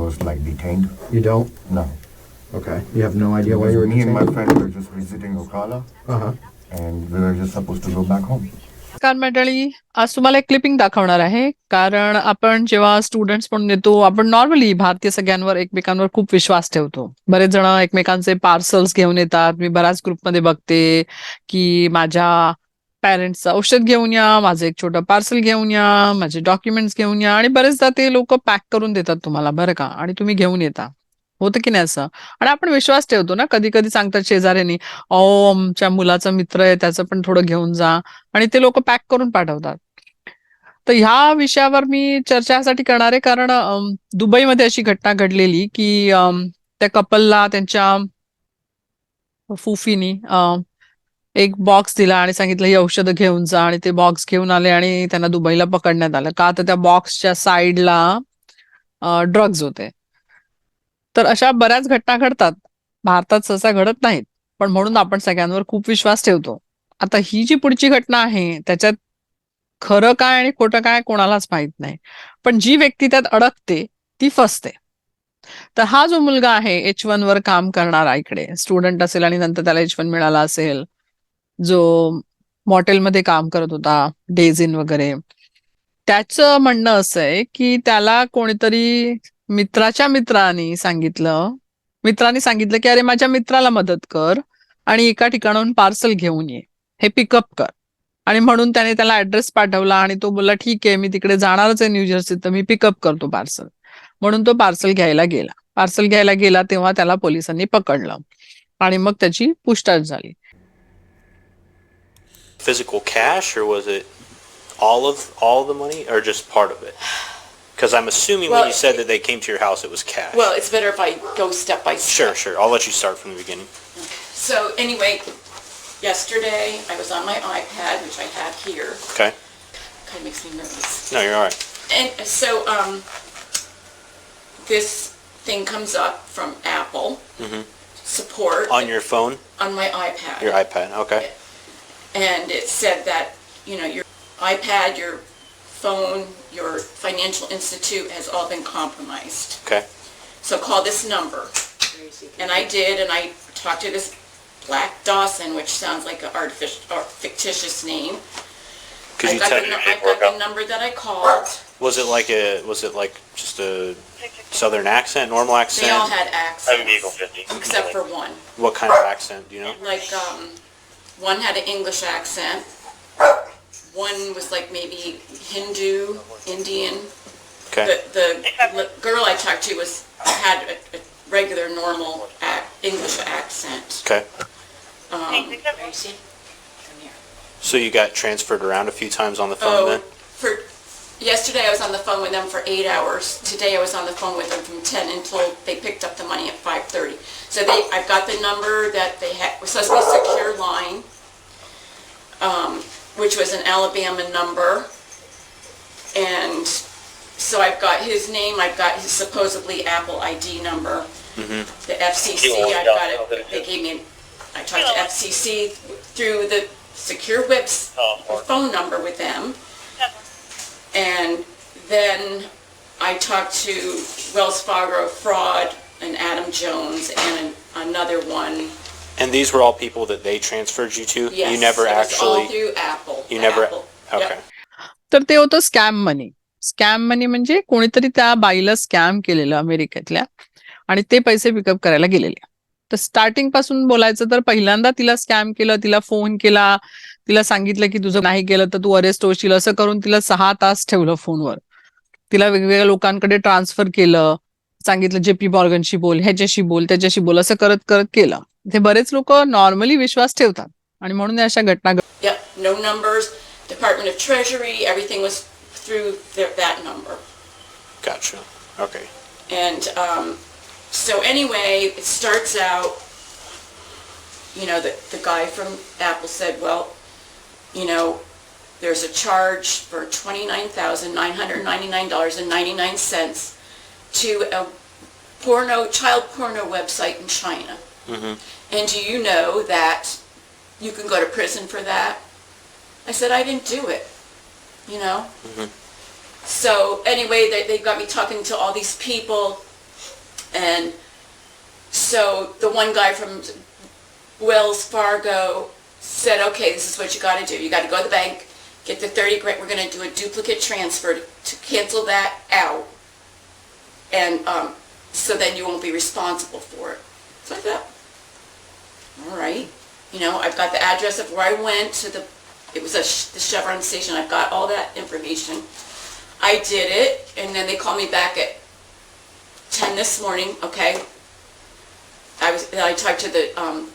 was like detained. You don't? No. Okay. You have no idea why you were me and my detained? friend were just visiting Ocala Uh-huh. and we were just supposed to go back home. नमस्कार मंडळी आज तुम्हाला एक clipping दाखवणार आहे कारण आपण जेव्हा स्टुडंट्स म्हणून येतो आपण नॉर्मली भारतीय सगळ्यांवर एकमेकांवर खूप विश्वास ठेवतो बरेच जण एकमेकांचे पार्सल्स घेऊन येतात मी बऱ्याच ग्रुपमध्ये बघते की माझ्या पॅरेंट्सचं औषध घेऊन या माझं एक छोटं पार्सल घेऊन या माझे डॉक्युमेंट्स घेऊन या आणि बरेचदा ते लोक पॅक करून देतात तुम्हाला बरं का? आणि तुम्ही घेऊन येता. होतं की नाही असं? आणि आपण विश्वास ठेवतो ना कधी कधी सांगतात शेजाऱ्यांनी ओ आमच्या मुलाचा मित्र आहे त्याचं पण थोडं घेऊन जा. आणि ते लोक पॅक करून पाठवतात. तर ह्या विषयावर मी चर्चा यासाठी करणार आहे कारण दुबईमध्ये अशी घटना घडलेली की त्या कपलला त्यांच्या फुफीनी एक बॉक्स दिला आणि सांगितलं ही औषधं घेऊन जा. आणि ते बॉक्स घेऊन आले आणि त्यांना दुबईला पकडण्यात आलं. का तर त्या बॉक्सच्या साईडला ड्रग्ज होते. तर अशा बऱ्याच घटना घडतात. भारतात सहसा घडत नाहीत. पण म्हणून आपण सगळ्यांवर खूप विश्वास ठेवतो. आता ही जी पुढची घटना आहे त्याच्यात खरं काय आणि खोटं काय कोणालाच माहीत नाही. पण जी व्यक्ती त्यात अडकते ती फसते. तर हा जो मुलगा आहे एच वन वर काम करणारा इकडे. स्टुडंट असेल आणि नंतर त्याला एच वन मिळाला असेल. जो मॉटेलमध्ये काम करत होता डेज इन वगैरे. त्याचं म्हणणं असं आहे की त्याला कोणीतरी मित्राच्या मित्राने सांगितलं. मित्राने सांगितलं की अरे माझ्या मित्राला मदत कर आणि एका ठिकाणाहून पार्सल घेऊन ये. हे पिकअप कर. आणि म्हणून त्याने त्याला ऍड्रेस पाठवला आणि तो बोलला ठीक आहे मी तिकडे जाणारच आहे न्यूजर्सी तर मी पिकअप करतो पार्सल म्हणून तो पार्सल घ्यायला गेला. पार्सल घ्यायला गेला तेव्हा त्याला पोलिसांनी पकडलं. आणि मग त्याची पुष्टाच झाली. Physical cash or was it all of all the money or just part of it? Because I'm assuming when Well, you said that they came to your house, it was cash. Well, it's better if I go step by step. sure, sure. I'll let you start from the beginning. So anyway, yesterday I was on my iPad, which I have here. Okay. Kind of makes me nervous. No, you're all right. And so um, this thing comes up from Apple support On your phone, on my iPad. your iPad. Okay. And it said that, you know, your iPad, your phone, your financial institute has all been compromised. Okay. So call this number. And I did, and I talked to this Black Dawson, which sounds like an artificial or fictitious name. Could I you got tell? the nu- I got the number that I called. Was it like a? Was it like just a southern accent, normal accent? They all had accents. I'm Eagle 50. except for one. What kind of accent? Do you know? Like, um, one had an English accent. One was like maybe Hindu, Indian. Okay. The, the girl I talked to was, had a, a regular, normal ac English accent. Okay. Um, So you got transferred around a few times on the phone oh, then? for, yesterday I was on the phone with them for eight hours. Today I was on the phone with them from ten until they picked up the money at five thirty. So they, I've got the number that they had, was supposed to be a secure line, um, which was an Alabama number. And so I've got his name, I've got his supposedly Apple ID number. The FCC, I've got it, they gave me, I talked to FCC through the secure webs, phone number with them. And then I talked to Wells Fargo Fraud and Adam Jones and another one. And these were all people that they transferred you to? Yes, You never it was all actually. through Apple. You never. Apple. Yep. Okay. तर ते होतं scam money scam money म्हणजे कोणीतरी त्या बाईला scam केलेलं अमेरिकेतल्या आणि ते पैसे पिकअप करायला गेलेले तर स्टार्टिंगपासून बोलायचं तर पहिल्यांदा तिला स्कॅम केलं तिला फोन केला तिला सांगितलं की तुझं नाही केलं तर तू अरेस्ट होशील असं करून तिला सहा तास ठेवलं फोनवर तिला वेगवेगळ्या लोकांकडे ट्रान्सफर केलं सांगितलं जे पी मॉर्गनशी बोल ह्याच्याशी बोल त्याच्याशी बोल असं करत करत केलं. ते बरेच लोक नॉर्मली विश्वास ठेवतात आणि म्हणून या अशा घटना Yep, no numbers, Department of Treasury, everything was through their, that number. Gotcha. Okay. And so anyway, it starts out, you know, the, the guy from Apple said, well, you know, there's a charge for $29,999.99 to a porno, child porno website in China. Mm-hmm. And do you know that you can go to prison for that? I said, I didn't do it, you know? Mm-hmm. So anyway, they, they got me talking to all these people And so the one guy from Wells Fargo said, okay, this is what you gotta do. You gotta go to the bank, get the 30 grand, we're gonna do a duplicate transfer to- to cancel that out. And, um, so then you won't be responsible for it. So I thought, all right, you know, I've got the address of where I went to the, it was a, the Chevron station, I've got all that information. I did it, and then they called me back at 10 this morning, okay? I was, I talked to the, um,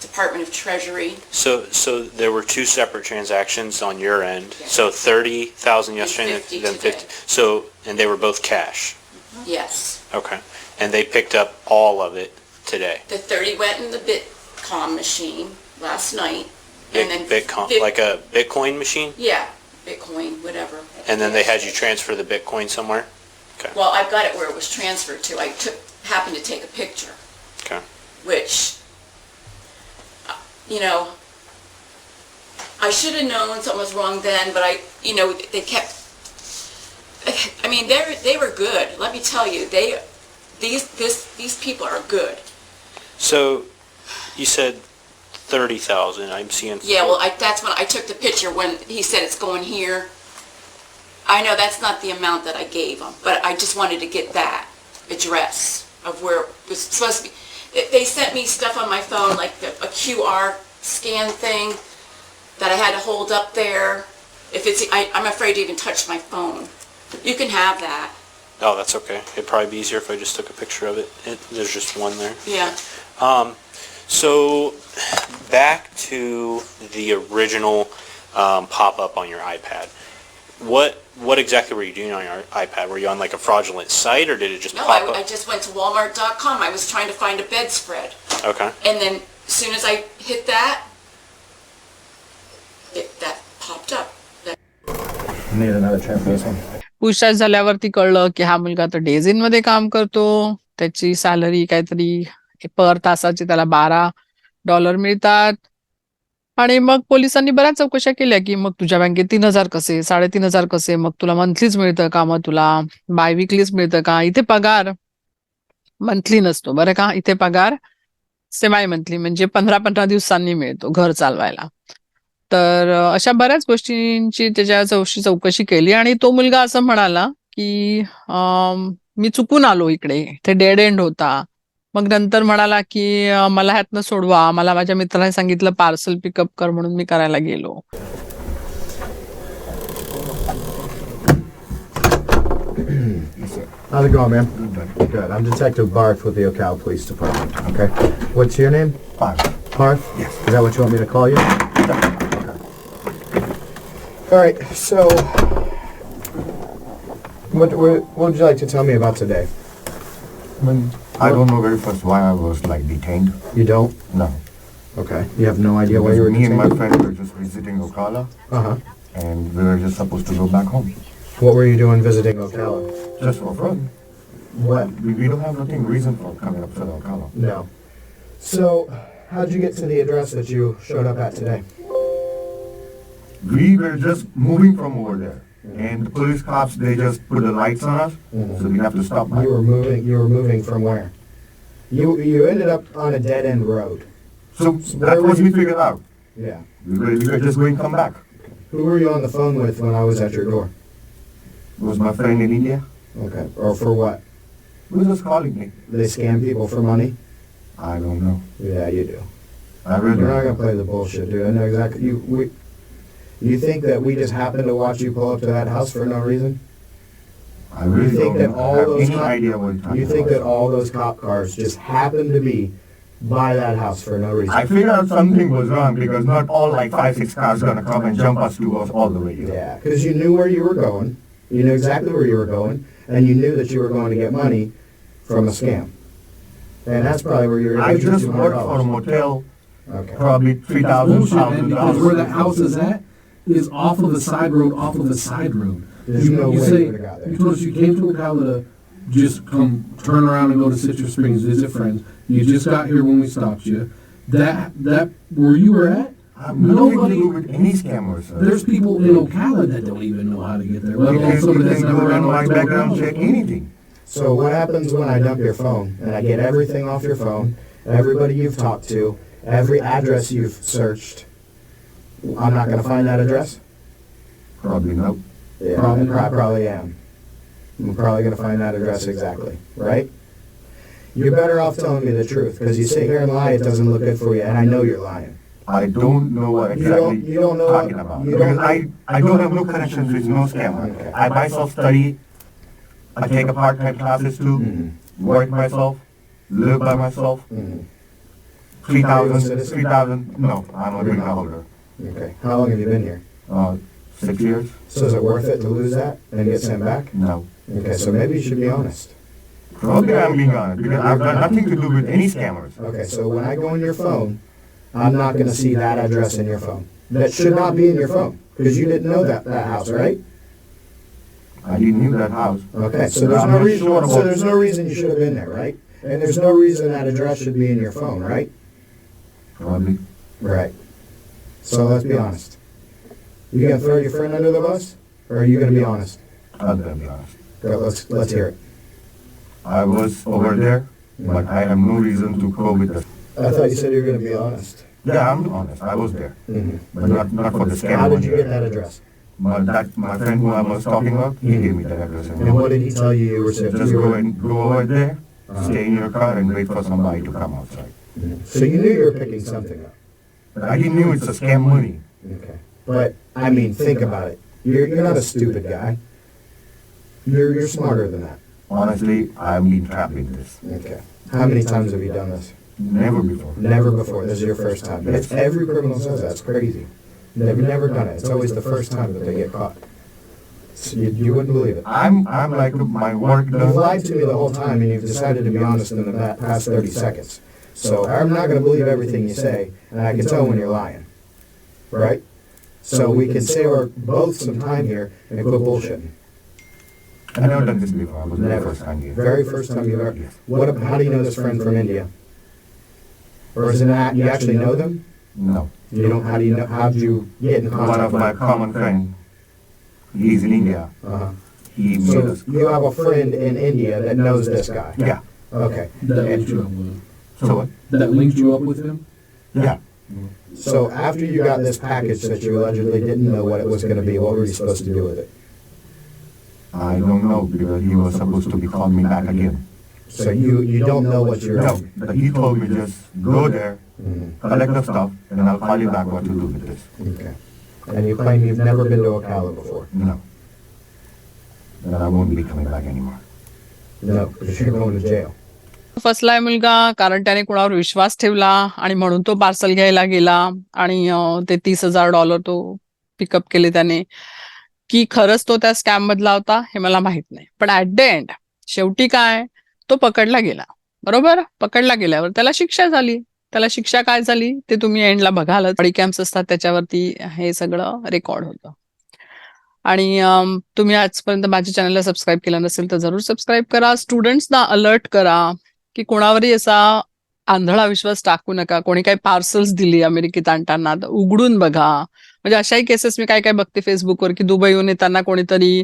Department of Treasury, So, so there were two separate transactions on your end. Yeah. So thirty thousand yesterday, and 50 then today. fifty. So, and they were both cash. yes. Okay. And they picked up all of it today. The 30 went in the Bitcom machine last night, and then... Bitcoin, fif- like a Bitcoin machine? Yeah, Bitcoin, whatever. And then they had you transfer the Bitcoin somewhere? Well, I've got it where it was transferred to. I took, happened to take a picture, Okay. which, uh, you know, I should have known something was wrong then, but I, you know, they kept, I mean, they're, they were good. Let me tell you, they, these, this, these people are good. So you said thirty thousand. I'm seeing. Yeah, well, I, that's when I took the picture when he said it's going here. I know that's not the amount that I gave them, but I just wanted to get that address of where it was supposed to be. They- They sent me stuff on my phone, like the- a QR scan thing that I had to hold up there. If it's, I, I'm afraid to even touch my phone. You can have that, Oh, that's okay. It'd probably be easier if I just took a picture of it. it there's just one there. yeah. Um, so back to the original um, pop-up on your iPad. What what exactly were you doing on your iPad? Were you on like a fraudulent site, or did it just No, pop I, up? I just went to Walmart.com. I was trying to find a bedspread. okay. And then as soon as I hit that, it, that popped up. That Need another chair for this one. पूछताछ झाल्यावरती कळलं की हा मुलगा तर डेझिन मध्ये काम करतो त्याची सॅलरी काहीतरी पर तासाची त्याला बारा डॉलर मिळतात आणि मग पोलिसांनी बऱ्याच चौकशा केल्या की मग तुझ्या बँकेत तीन हजार कसे साडेतीन हजार कसे मग तुला मंथलीच मिळतं का? मग तुला बाय विकलीच मिळतं का? इथे पगार मंथली नसतो बरं का? इथे पगार सेमाय मंथली म्हणजे पंधरा पंधरा दिवसांनी मिळतो घर चालवायला. तर अशा बऱ्याच गोष्टींची त्याच्या चौशी चौकशी केली आणि तो मुलगा असं म्हणाला की मी चुकून आलो इकडे. इथे डेड एंड होता. मग नंतर म्हणाला की मला ह्यातनं सोडवा मला माझ्या मित्राने सांगितलं पार्सल पिकअप कर म्हणून मी करायला गेलो How's it going, man? Good. I'm Detective Barth with the Ocala Police Department. Okay. What's your name? Five. Barth? Yes. Is that what you want me to call you? Okay. All right. So, what, what what would you like to tell me about today? When I don't know very first why I was like detained. You don't? No. Okay. You have no idea why you were me and my detained? friend were just visiting Ocala Uh huh. and we were just supposed to go back home. What were you doing visiting Ocala? Just for fun. What? We, we don't have nothing reason for coming up to Ocala. No. So, how'd you get to the address that you showed up at today? We were just moving from over there. And the police cops, they just put the lights on us, so we have to stop by. You were moving. You were moving from where? You you ended up on a dead end road. So that was we figured out. Yeah. We were, we were just going to come back. Who were you on the phone with when I was at your door? It was my friend in India. Okay. Or for what? He was just calling me. They scam people for money? I don't know. Yeah, you do. I really You're not gonna play the bullshit, dude. I know exactly. You we. You think that we just happened to watch you pull up to that house for no reason? I really think don't that all have those any cop- idea what you're talking You think about. that all those cop cars just happened to be by that house for no reason? I figured out something was wrong because not all like five, six cars gonna come and jump us to us all the way here. Yeah, because you knew where you were going. You knew exactly where you were going, and you knew that you were going to get money from a scam. And that's probably where you're going I to get just worked for a motel, Okay. probably three thousand bullshit, man, pounds. because where that house is at is off of the side road, off of the side road. There's you, no you way say, you got there. You told us you came to Ocala to just come turn around and go to Citrus Springs, visit friends. You just got here when we stopped you. That that where you were at, I have nothing to nobody. with any scammers, sir. There's people in Ocala that don't even know how to get there, let alone somebody that's never on my background check anything. So what happens when I dump your phone and I get everything off your phone, everybody you've talked to, every address you've searched? I'm not going to find that address. Probably not. Yeah, I prob- probably am. I'm probably going to find that address exactly, right? You're better off telling me the truth because you sit here and lie. It doesn't look good for you, and I know you're lying. I don't know what You don't- exactly you don't know what- talking about. you Because don't- I, I don't have no connections with no scammer. Okay. I myself study, I take a part-time classes too, Mhm. work myself, live by myself, Mhm. three Are you a thousand, three thousand, no, I'm a green holder. Okay. How long have you been here? Uh, six years? So is it worth it to lose that and get sent back? No. Okay, so maybe you should be honest. Probably I'm being honest, because I've got nothing to do with any scammers. Okay, so when I go in your phone, I'm not going to see that address in your phone. That should not be in your phone because you didn't know that that house, right? I didn't knew that house. Okay, so there's no reason. So there's no reason you should have been there, right? And there's no reason that address should be in your phone, right? Probably. Right. So let's be honest. You gonna throw your friend under the bus, or are you gonna be honest? I'm gonna be honest. Go, let's let's hear it. I was over there, but I have no reason to go with the, I thought you said you were gonna be honest. yeah, I'm honest, I was there, Mhm. but not, not for the scam. How did you get that address? But that, my friend who I was talking about, he gave me that address. And what did he tell you you were supposed Just go and go over there, Uh-huh. stay in your car and wait for somebody to come outside. So you knew you were picking something up. I didn't know it's a scam money. Okay. But I mean, think about it. You're you're not a stupid guy. You're you're smarter than that. Honestly, I've been trapped in this. Okay. How many times have you done this? Never before. Never before. This is your first time. It's, every criminal says that. It's crazy. They've never done it. It's always the first time that they get caught. So you, you wouldn't believe it. I'm, I'm like, my work You've lied to me the whole time, and you've decided to be honest in the past 30 seconds. So I'm not going to believe everything you say, and I can tell when you're lying. Right? So we can save our both some time here and quit bullshitting. I've never done this before. I was the Never. first time here. Very first time you ever. Yes. What? ab- How do you know this friend from India? Or is it not? You actually know them? No. You don't. How do you know? How did you get in contact One of with my common friend, he's in India. Uh-huh. He made So us. you have a friend in India that knows this guy. Yeah. Okay. That linked you up with him. So what? That linked you up with him? Yeah. So after you got this package that you allegedly didn't know what it was going to be, what were you supposed to do with it? I don't know because he was supposed to be calling me back again. So you you don't know what you're. No, but he told me just go there, Mhm. collect the stuff, and I'll call you back what to do with this. Okay. And you claim you've never been to Ocala before. No. Then I won't be coming back anymore. No, because you're going to jail. फसलाय मुलगा कारण त्याने कुणावर विश्वास ठेवला आणि म्हणून तो parcel घ्यायला गेला आणि ते तीस हजार डॉलर तो पिकअप केले त्याने. की खरंच तो त्या स्कॅम मधला होता हे मला माहीत नाही. पण ऍट द एंड शेवटी काय? तो पकडला गेला. बरोबर? पकडला गेल्यावर त्याला शिक्षा झाली. त्याला शिक्षा काय झाली? ते तुम्ही एंडला बघालच. बडी कॅम्प्स असतात त्याच्यावरती हे सगळं रेकॉर्ड होतं. आणि तुम्ही आजपर्यंत माझ्या चॅनलला सबस्क्राईब केलं नसेल तर जरूर सबस्क्राईब करा. स्टुडंट्सना अलर्ट करा. की कोणावरही असा आंधळा विश्वास टाकू नका. कोणी काही पार्सल्स दिली अमेरिकेत आणताना तर उघडून बघा. म्हणजे अशाही केसेस मी काय काय बघते फेसबुकवर की दुबईहून येताना कोणीतरी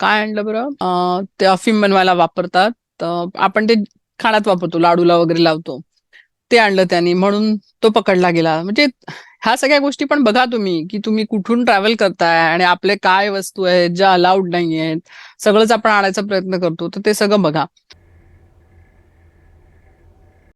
काय आणलं बरं? ते अफीम बनवायला वापरतात. आपण ते खाण्यात वापरतो लाडूला वगैरे लावतो. ते आणलं त्यांनी म्हणून तो पकडला गेला. म्हणजे ह्या सगळ्या गोष्टी पण बघा तुम्ही की तुम्ही कुठून ट्रॅव्हल करताय आणि आपले काय वस्तू आहेत ज्या अलाउड नाही आहेत सगळंच आपण आणायचा प्रयत्न करतो तर ते सगळं बघा.